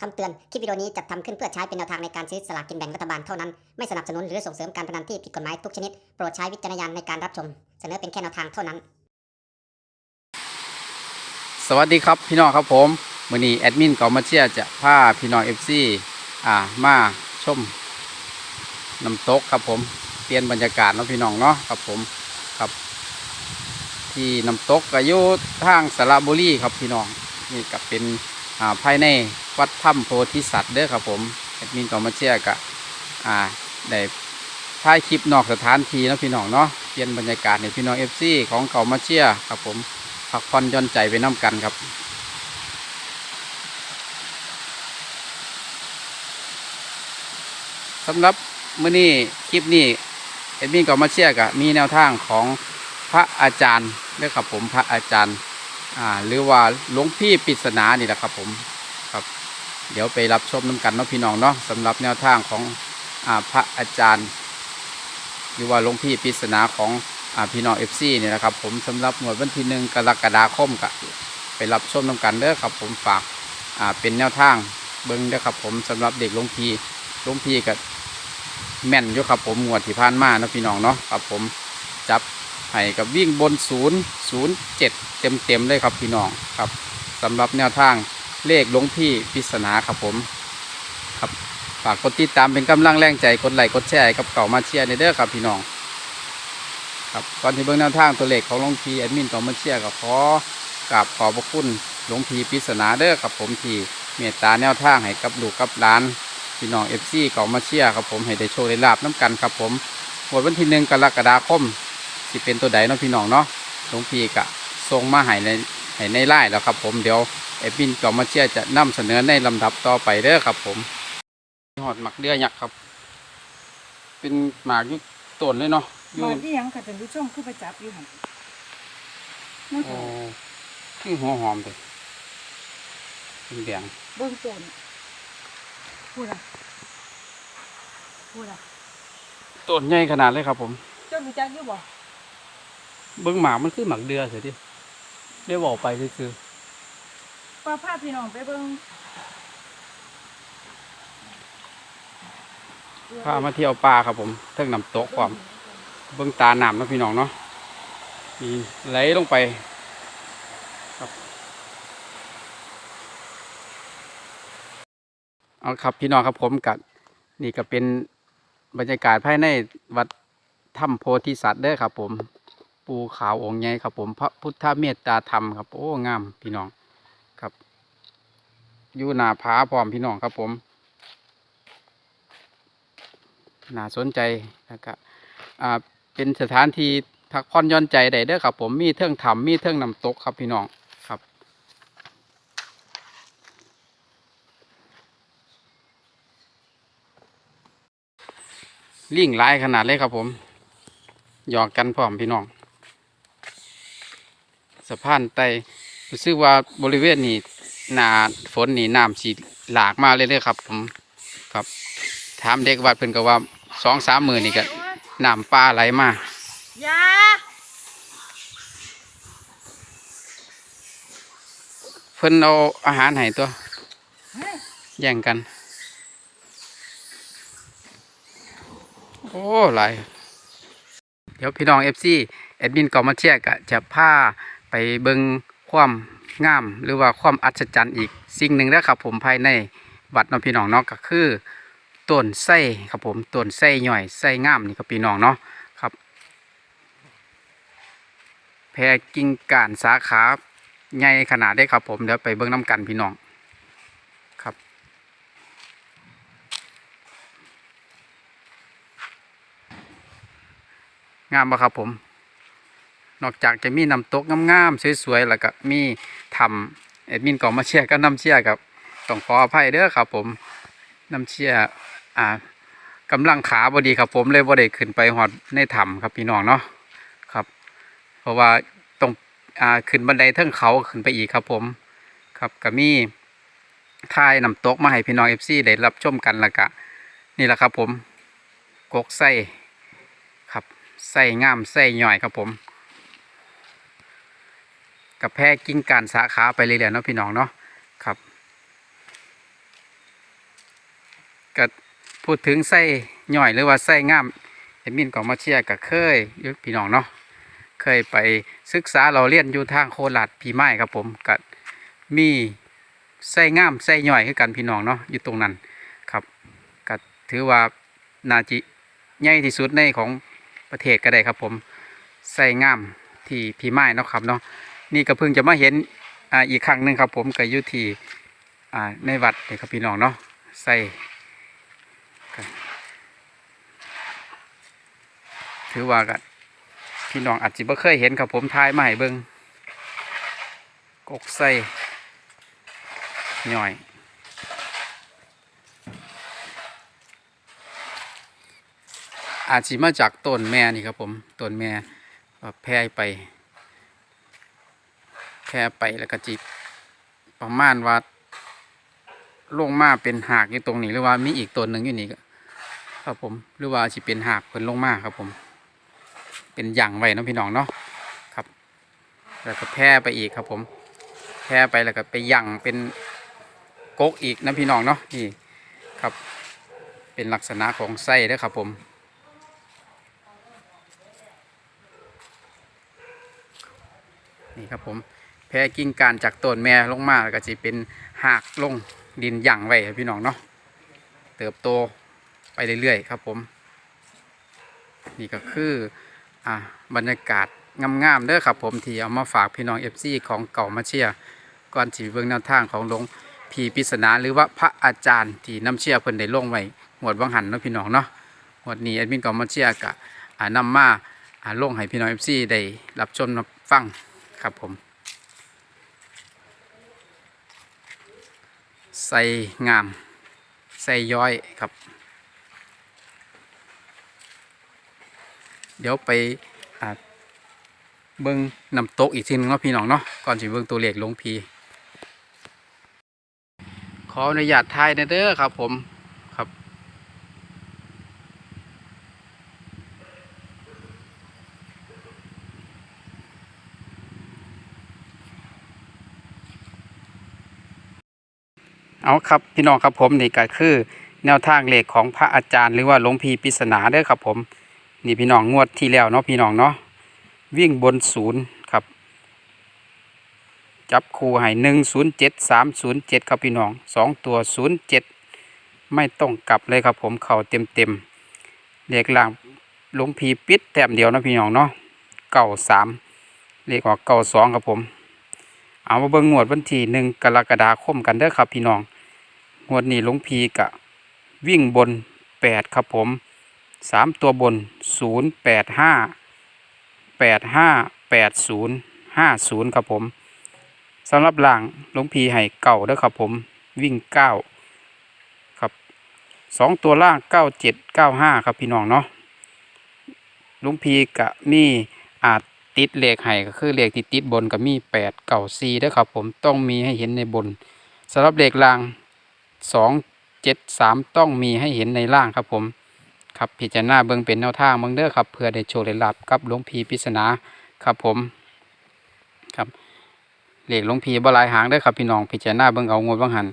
คำเตือน คลิปวิดีโอนี้จัดทำขึ้นเพื่อใช้เป็นแนวทางในการซื้อสลากกินแบ่งรัฐบาลเท่านั้น ไม่สนับสนุนหรือส่งเสริมการพนันที่ผิดกฎหมายทุกชนิด โปรดใช้วิจารณญาณในการรับชม เสนอเป็นแค่แนวทางเท่านั้น สวัสดีครับพี่น้องครับผมมือนี้แอดมินเกามาเชียจะพาพี่น้องเอฟซีอ่ามาชมน้ำตกครับผมเปลี่ยนบรรยากาศเนาะพี่น้องเนาะครับผมครับ ที่น้ำตกก็อยู่ทางสระบุรีครับพี่น้องนี่ก็เป็น ภายในวัดถ้ำโพธิสัตว์เด้อครับผมแอดมินกามาเชียก็อ่าได้ถ่ายคลิปนอกสถานที่นะพี่น้องเนาะเปลี่ยนบรรยากาศในพี่น้องเอฟซีของเกามาเชียครับผมพักผ่อนย่อนใจไปน้ำกันครับสำหรับมื้อนี้คลิปนี้เอ็ดมินก็มาเชียกับมีแนวทางของพระอาจารย์เรียกครับผมพระอาจารย์ อ่าหรือว่าหลวงพี่ปริศนานี่แหละครับผมครับ เดี๋ยวไปรับชมน้ำกันเนาะพี่น้องเนาะสำหรับแนวทางของอ่าพระอาจารย์ หรือว่าหลวงพี่ปริศนาของอ่าพี่น้องเอฟซีเนี่ยนะครับ ผมสำหรับหน่วยวันที่หนึ่งกรกฎาคมก็ไปรับชมน้ำกันเด้อครับ ผมฝากอ่าเป็นแนวทางเบิ้งเด้อครับผมสำหรับเด็กหลวงพี่หลวงพี่ก็แม่นอยู่ครับผมงวดที่ผ่านมาเนาะพี่น้องเนาะครับผมจับ ให้กับวิ่งบนศูนย์ศูนย์เจ็ดเต็มเต็มเลยครับพี่น้องครับสำหรับแนวทางเลขหลวงพี่ปิศนาครับผมครับฝากกดติดตามเป็นกำลังแรงใจกดไลค์กดแชร์กับเก่ามาเชียร์ในเด้อครับพี่น้องครับก่อนที่เบื้องแนวทางตัวเลขของหลวงพี่แอดมินของมาเชียร์ก็ขอกราบขอบพระคุณหลวงพีปริศนาเด้อครับผมที่เมตตาแนวทางให้กับลูกกับหลานพี่น้องเอฟซีของมาเชียร์ครับผมให้ได้โชว์ได้ลาบน้ำกันครับผมหมดวันที่หนึ่งกรกฎาคม สิเป็นตัวใดเนาะพี่น้องเนาะหลวงพีกะส่งมาให้ในให้ในไล่แล้วครับ ผมเดี๋ยวแอดมินของมาเชียร์จะนำเสนอในลำดับต่อไปเด้อครับ ผมหอดหมักเดือยักษ์ครับ เป็นหมากอยุต้นเลยเนาะอยู่บาดที่ยังค่ะท่านผู้ชมคือไปจับอยู่หั่นนั่นโอ้ค่ะคือหัวหอมเลยเป็นแดงเบื้องต้นพูดอะพูดอะต้นใหญ่ขนาดเลยครับ ผม เจ้ารู้จักอยู่บ่ เบิ้งหมากมันคือหมักเดือเสียดิได้บอกไปคือป้าพาพี่น้องไปเบิ่งพามาเที่ยวป่าครับผมเทิงน้ำตกความเบิ้งตาหนามนะพี่น้องเนาะมีไหลลงไปครับเอาครับพี่น้องครับผมกับนี่ก็เป็นบรรยากาศภายในวัดถ้ำโพธิสัตว์เด้อครับผม ปูขาวองค์ใหญ่ครับ ผมพระพุทธเมตตาธรรมครับโอ้งามพี่น้องครับอยู่หนาผาพร้อมพี่น้องครับผมน่าสนใจนะครับอ่าเป็นสถานที่พักผ่อนย่อนใจได้เด้อครับ ผมมีเทิงถ้ำมีเทิงน้ำตกครับพี่น้องครับ ลิงหลายขนาดเลยครับผมหยอกกันพร้อมพี่น้อง สะพานไตรู้สึกว่าบริเวณนี้หนาฝนนี่น้ำสีหลากมาเลยเด้อครับผมครับถามเด็กวัดเพิ่นก็ว่าสองสามมือนี่ก็น้ำปลาไหลมายาเพิ่นเอาอาหารให้ตัวแย่งกัน โอ้หลายเดี๋ยวพี่น้องเอฟซีแอดมินกอมาเชียร์ก็จะพาไป เบิงความงามหรือว่าความอัศจรรย์อีกสิ่งหนึ่งนะครับผมภายในวัดน้องพี่น้องเนาะก็คือต้นไส้ครับผมต้นไส้ย่อยไส้งามนี่ครับพี่น้องเนาะครับแพรกิ่งก้านสาขาใหญ่ขนาดได้ครับผมเดี๋ยวไปเบิ่งน้ำกันพี่น้องครับ งามปะครับผม นอกจากจะมีน้ำตกงามๆสวยๆแล้วก็มีทำเอ็ดมินก่องมาเชียร์ก็น้ำเชียร์ครับต้องขออภัยเด้อครับผมน้ำเชียร์อ่ากำลังขาบดีครับผมเลยบ่ได้ขึ้นไปหอดในถ้ำครับพี่น้องเนาะครับ เพราะว่าต้องอ่าขึ้นบันไดเทิงเขาขึ้นไปอีกครับผมครับก็มีท่ายน้ำตกมาให้พี่น้องเอฟซีได้รับชมกันล้วก็นี่แหละครับผมกกไส้ครับไส้งามไส้ย่อยครับผม กับแพร่กิ้งการสาขาไปเรื่อยๆเนาะพี่น้องเนาะครับก็พูดถึงไส้ย่อยหรือว่าไส้งามเอ็มินก็มาเชียร์ก็เคยยู่พี่น้องเนาะเคยไปศึกษาเราเรียนอยู่ทางโคราชพี่ไม้ครับผมก็มีไส้งามไส้ย่อยคือกันพี่น้องเนาะอยู่ตรงนั้นครับก็ถือว่านาจิใหญ่ที่สุดในของประเทศก็ได้ครับผมไส้งามที่พี่ไม้เนาะครับเนาะ นี่ก็เพิ่งจะมาเห็นอ่าอีกครั้งหนึ่งครับ ผมก็อยู่ที่อ่าในวัดนี่ครับพี่น้องเนาะไส้ถือว่ากันพี่น้องอาจจะไม่เคยเห็นครับผมทายมาให้เบิงกกไส้ย่อยอาจจะมาจากต้นแม่นี่ครับผมต้นแม่แพร่ไป แพร่ไปแล้วก็จิประมาณว่าลงมาเป็นหากอยู่ตรงนี้หรือว่ามีอีกต้นหนึ่งอยู่นี่ครับผมหรือว่าสิเป็นหากเพิ่นลงมาครับผม เป็นหยั่งไว้เนะพี่น้องเนาะครับ แล้วก็แพร่ไปอีกครับผม แพร่ไปแล้วก็ไปยั่งเป็นกกอีกนะพี่น้องเนาะนี่ครับ เป็นลักษณะของไส้เด้อครับผมนี่ครับผม แพร่กิ่งการจากต้นแม่ลงมาแล้วก็จะเป็นหากลงดินหยั่งไว้พี่น้องเนาะเติบโตไปเรื่อยๆครับผม นี่ก็คืออ่าบรรยากาศงามๆเด้อครับผมที่เอามาฝากพี่น้องเอฟซีของเก่ามาเชียก่อนจีเบิ่งแนวทางของหลวงพีปริศนาหรือว่าพระอาจารย์ที่น้ำเชียร์เพิ่นได้ลงไว้หมวดวังหันเนาะพี่น้องเนาะหมวดนี้แอดมินเก่ามาเชียกะอ่านำมาอ่าลงให้พี่น้องเอฟซีได้รับชมรับฟังครับผม ใส่งาม ใส่ย้อยครับ เดี๋ยวไปเบิ้งน้ำตกอีกทีหนึงเนาะพี่น้องเนาะก่อนจะเบิ้งตัวเลขหลงพีขออนุญาตทายหนเด้อครับผมครับ เอาครับพี่น้องครับผมนี่ก็คือ แนวทางเลขของพระอาจารย์ หรือว่าหลวงพีปริศนาเด้อครับผม นี่พี่น้องงวดที่แล้วเนาะพี่น้องเนาะวิ่งบนศูนย์ครับ จับคู่ให้หนึ่งศูนย์เจ็ดสามศูนย์เจ็ดครับพี่น้องสองตัวศูนย์เจ็ดไม่ต้องกลับเลยครับผมเข่าเต็มเต็มๆเลขล่างหลวงพีปิดแต้มเดียวนะพี่น้องเนาะเก่าสามเลขออกเก่าสองครับผม เอามาเบิ่งงวดวันที่หนึ่งกรกฎาคมกันเด้อครับพี่น้องงวดนี้หลวงพีกะวิ่งบนแปดครับผมสามตัวบนศูนย์แปดห้าแปดห้าแปดศูนย์ห้าศูนย์ครับผมสำหรับล่างหลวงพีให้เก่าเด้อครับผมวิ่งเก้าครับสองตัวล่างเก้าเจ็ดเก้าห้าครับพี่น้องเนาะลวงพีกะมีอาจ ติดเลขให้ก็คือเลขที่ติดบนก็มีแปดเก่าสี่ด้วยครับผมต้องมีให้เห็นในบนสำหรับเลขล่างสองเจ็ดสามต้องมีให้เห็นในล่างครับผมครับพิจารณาเบิ่งเป็นแนวทางเบิ่งเด้อครับเพื่อได้โชว์ได้รับกับหลวงพีปริศนาครับผมครับเหลขหลวงพีบลายหางเด้ครับพี่น้องพิจารณาเบิ่งเอางวดบางหัน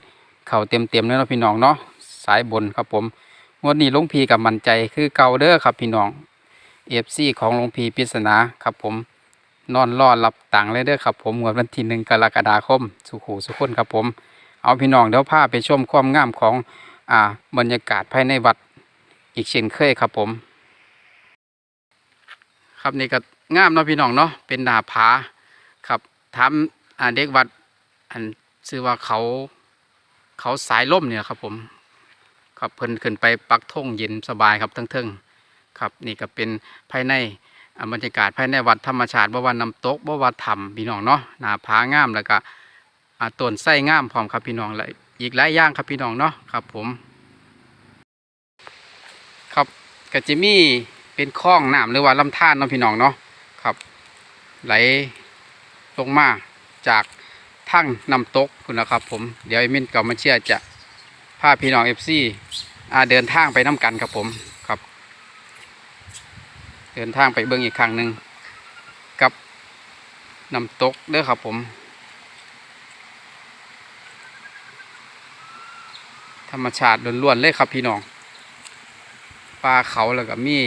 เข่าเต็มเต็มเลยเนาะพี่น้องเนาะสายบนครับผมงวดนี้หลวงพีกับมันใจคือเก่าเด้อครับพี่น้องเอฟซีของหลวงพีปริศนาครับผม นอนรอรับตังเลยเด้อครับผมงวดวันที่หนึ่งกรกฎาคม สุขูสุขคนครับผม เอาพี่น้องเดี๋ยวพาไปชมความงามของอ่าบรรยากาศภายในวัดอีกเช่นเคยครับผม ครับนี่ก็งามเนาะพี่น้องเนาะเป็นหนาผาครับถามอ่าเด็กวัดอันชื่อว่าเขาเขาสายล่มเนี่ยครับผมครับเพิ่นขึ้นไปปักธงเย็นสบายครับทั้งๆครับนี่ก็เป็นภายใน บรรยากาศภายในวัดธรรมชาติบ่ว่าน้ำตกบ่ว่าถ้ำพี่น้องเนาะหนาผางามแล้วก็อ่าต้นไส้งามพร้อมครับพี่น้องและอีกหลายอย่างครับพี่น้องเนาะครับผม ครับก็จะมีเป็นคลองน้ำหรือว่าลำธารเนาะพี่น้องเนาะครับ ไหลลงมาจากทั้งน้ำตกคุณนะครับ ผมเดี๋ยวไอ้มินกับมาเชียจะพาพี่น้องเอฟซีเดินทางไปน้กันครับผม เดินทางไปเบิ้งอีกครั้งหนึ่งกับน้ำตกเด้อครับผม ธรรมชาติล้วนๆเลยครับพี่น้องปลาเขาแล้วก็มี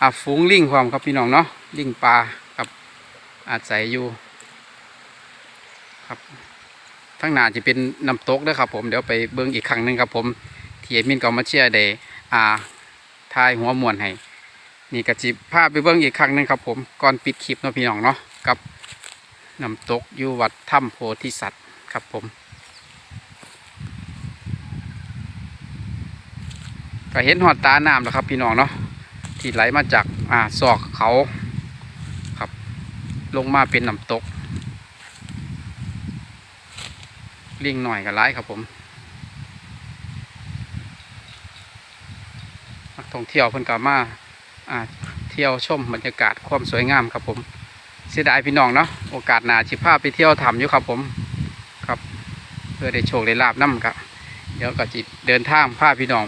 อาฝูงลิงความครับพี่น้องเนาะลิงปลาครับอาศัยอยู่ครับทั้งหน้าจะเป็นน้ำตกเด้อครับผมเดี๋ยวไปเบิ้งอีกครั้งหนึ่งครับผมที่มินก็มาเชียร์ได้อ่าทายหัวมวนให้ นี่กระจิบภาพไปเบิ้งอีกครั้งหนึ่งครับผมก่อนปิดคลิปเนาะพี่น้องเนาะกับน้ำตกอยู่วัดถ้ำโพธิสัตว์ครับผมก็เห็นหอดตาน้ำแล้วครับพี่น้องเนาะที่ไหลมาจากอ่าซอกเขาครับ ลงมาเป็นน้ำตกเลิงหน่อยกับไล่ครับผมนักท่องเที่ยวเพิ่นก็มาอ่า เที่ยวชมบรรยากาศความสวยงามครับผม เสียดายพี่น้องเนาะโอกาสหนาชิพาไปเที่ยวทำอยู่ครับผมครับ เพื่อได้โชคได้ลาบน้ำครับเดี๋ยวก็จิตเดินทางพาพี่น้อง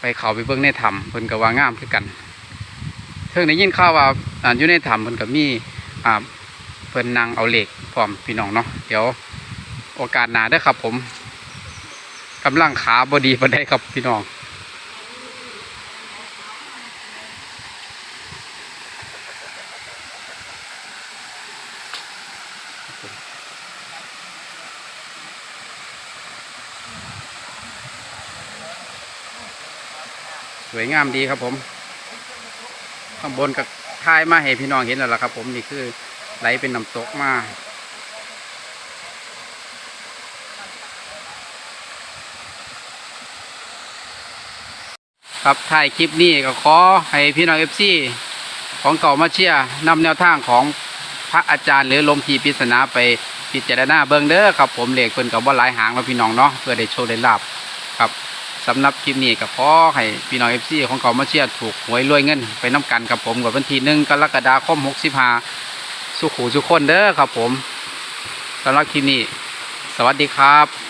ไปเขาไปเบิ่งในถ้ำเพิ่นก็ว่างามคือกันเพิ่งได้ยินข่าวว่าอยู่ในถ้ำเพิ่นก็มีอ่าเพิ่นนั่งเอาเหล็กพร้อมพี่น้องเนาะเดี๋ยวโอกาสหนาเด้ครับผมกำลังขาบอดีปานใดครับพี่น้อง สวยงามดีครับผม ข้างบนกับท้ายมาให้พี่น้องเห็นแล้วล่ะครับ ผมนี่คือไหลเป็นน้ำตกมาครับถ่ายคลิปนี้ก็ขอให้พี่น้องเอฟซีของเก่ามาเชียร์นำแนวทางของพระอาจารย์หรือลมพีปริศนาไปพิจารณาเบิงเด้อครับผมเลขเพิ่นกับว่าหลายหางแล้วพี่น้องเนาะเพื่อได้โชว์ได้ลาบครับ สำหรับคลิปนี้ก็ขอให้พี่น้องเอฟซีของเก่ามาเชียร์ถูกหวยรวยเงิน ไปน้กันกับผมกับวันที่หนึ่งกรกฎาคมหกสิบห้าสุขูสุขคนเด้อครับผมสำหรับคลิปนี้ สวัสดีครับ